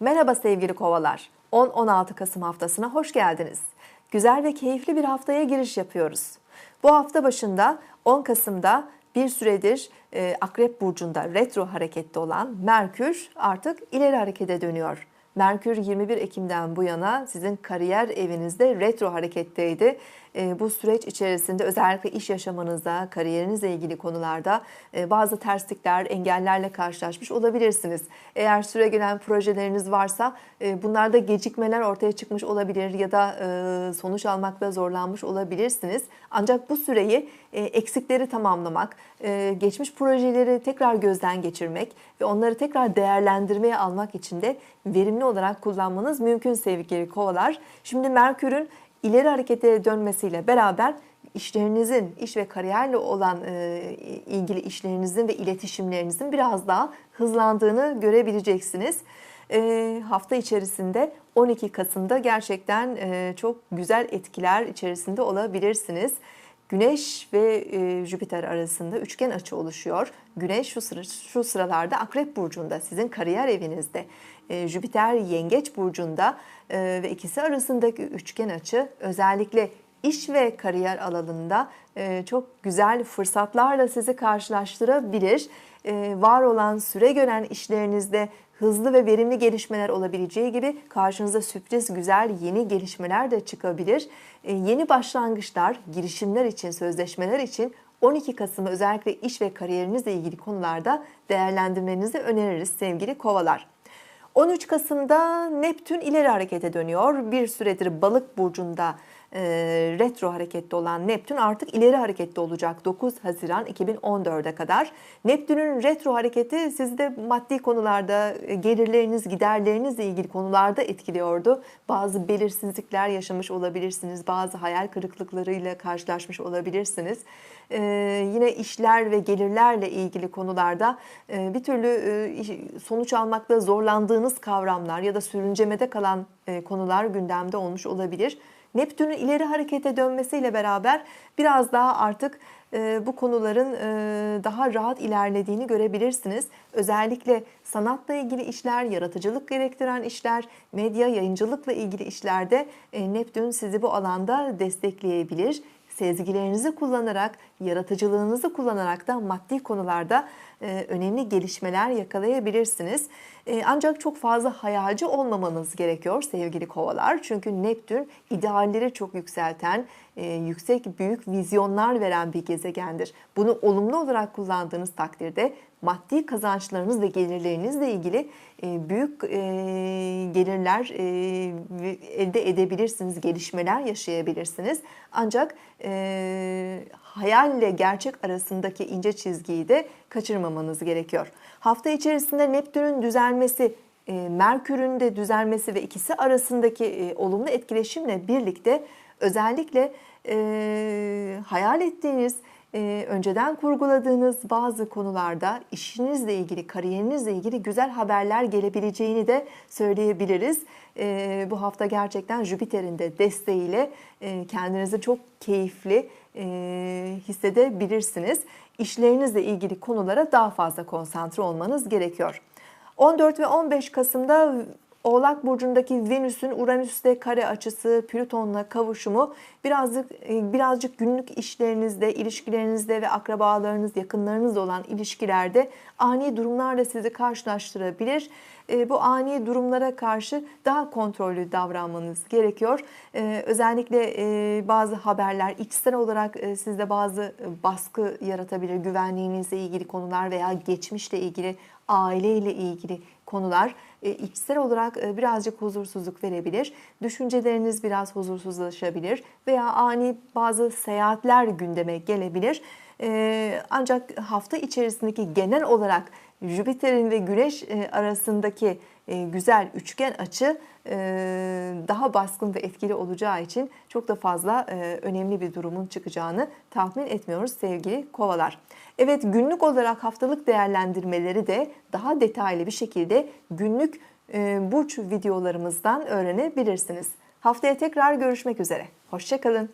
Merhaba sevgili kovalar. 10-16 Kasım haftasına hoş geldiniz. Güzel ve keyifli bir haftaya giriş yapıyoruz. Bu hafta başında 10 Kasım'da bir süredir e, Akrep Burcu'nda retro harekette olan Merkür artık ileri harekete dönüyor. Merkür 21 Ekim'den bu yana sizin kariyer evinizde retro hareketteydi. E, bu süreç içerisinde özellikle iş yaşamınızda, kariyerinizle ilgili konularda e, bazı terslikler, engellerle karşılaşmış olabilirsiniz. Eğer süre gelen projeleriniz varsa e, bunlarda gecikmeler ortaya çıkmış olabilir ya da e, sonuç almakta zorlanmış olabilirsiniz. Ancak bu süreyi eksikleri tamamlamak, geçmiş projeleri tekrar gözden geçirmek ve onları tekrar değerlendirmeye almak için de verimli olarak kullanmanız mümkün sevgili kovalar. Şimdi Merkür'ün ileri harekete dönmesiyle beraber işlerinizin, iş ve kariyerle olan e, ilgili işlerinizin ve iletişimlerinizin biraz daha hızlandığını görebileceksiniz. E, hafta içerisinde 12 Kasım'da gerçekten e, çok güzel etkiler içerisinde olabilirsiniz. Güneş ve e, Jüpiter arasında üçgen açı oluşuyor. Güneş şu, sıra, şu sıralarda Akrep Burcu'nda, sizin kariyer evinizde. E, Jüpiter Yengeç Burcu'nda e, ve ikisi arasındaki üçgen açı özellikle iş ve kariyer alanında e, çok güzel fırsatlarla sizi karşılaştırabilir. E, var olan süre gören işlerinizde hızlı ve verimli gelişmeler olabileceği gibi karşınıza sürpriz güzel yeni gelişmeler de çıkabilir. E, yeni başlangıçlar, girişimler için, sözleşmeler için 12 Kasım'ı özellikle iş ve kariyerinizle ilgili konularda değerlendirmenizi öneririz sevgili kovalar. 13 Kasım'da Neptün ileri harekete dönüyor. Bir süredir balık burcunda e, retro harekette olan Neptün artık ileri harekette olacak 9 Haziran 2014'e kadar. Neptün'ün retro hareketi sizi de maddi konularda e, gelirleriniz, giderlerinizle ilgili konularda etkiliyordu. Bazı belirsizlikler yaşamış olabilirsiniz, bazı hayal kırıklıklarıyla karşılaşmış olabilirsiniz. Ee, yine işler ve gelirlerle ilgili konularda e, bir türlü e, sonuç almakta zorlandığınız kavramlar ya da sürüncemede kalan e, konular gündemde olmuş olabilir. Neptün'ün ileri harekete dönmesiyle beraber biraz daha artık e, bu konuların e, daha rahat ilerlediğini görebilirsiniz. Özellikle sanatla ilgili işler, yaratıcılık gerektiren işler, medya, yayıncılıkla ilgili işlerde e, Neptün sizi bu alanda destekleyebilir sezgilerinizi kullanarak, yaratıcılığınızı kullanarak da maddi konularda e, önemli gelişmeler yakalayabilirsiniz. E, ancak çok fazla hayalci olmamanız gerekiyor sevgili kovalar. Çünkü Neptün idealleri çok yükselten, e, yüksek büyük vizyonlar veren bir gezegendir. Bunu olumlu olarak kullandığınız takdirde maddi kazançlarınız ve gelirlerinizle ilgili büyük gelirler elde edebilirsiniz, gelişmeler yaşayabilirsiniz. Ancak hayalle gerçek arasındaki ince çizgiyi de kaçırmamanız gerekiyor. Hafta içerisinde Neptün'ün düzelmesi, e, Merkür'ün de düzelmesi ve ikisi arasındaki e, olumlu etkileşimle birlikte özellikle e, hayal ettiğiniz, e, önceden kurguladığınız bazı konularda işinizle ilgili, kariyerinizle ilgili güzel haberler gelebileceğini de söyleyebiliriz. E, bu hafta gerçekten Jüpiter'in de desteğiyle e, kendinizi çok keyifli e, hissedebilirsiniz. İşlerinizle ilgili konulara daha fazla konsantre olmanız gerekiyor. 14 ve 15 Kasım'da Oğlak burcundaki Venüs'ün Uranüs'te kare açısı, Plüton'la kavuşumu birazcık e, birazcık günlük işlerinizde, ilişkilerinizde ve akrabalarınız, yakınlarınızla olan ilişkilerde ani durumlarla sizi karşılaştırabilir. E, bu ani durumlara karşı daha kontrollü davranmanız gerekiyor. E, özellikle bazı haberler içsel olarak sizde bazı baskı yaratabilir. Güvenliğinizle ilgili konular veya geçmişle ilgili, aileyle ilgili konular e, içsel olarak e, birazcık huzursuzluk verebilir. Düşünceleriniz biraz huzursuzlaşabilir veya ani bazı seyahatler gündeme gelebilir. E, ancak hafta içerisindeki genel olarak Jüpiter'in ve Güneş arasındaki güzel üçgen açı daha baskın ve etkili olacağı için çok da fazla önemli bir durumun çıkacağını tahmin etmiyoruz sevgili kovalar. Evet günlük olarak haftalık değerlendirmeleri de daha detaylı bir şekilde günlük burç videolarımızdan öğrenebilirsiniz. Haftaya tekrar görüşmek üzere. Hoşçakalın.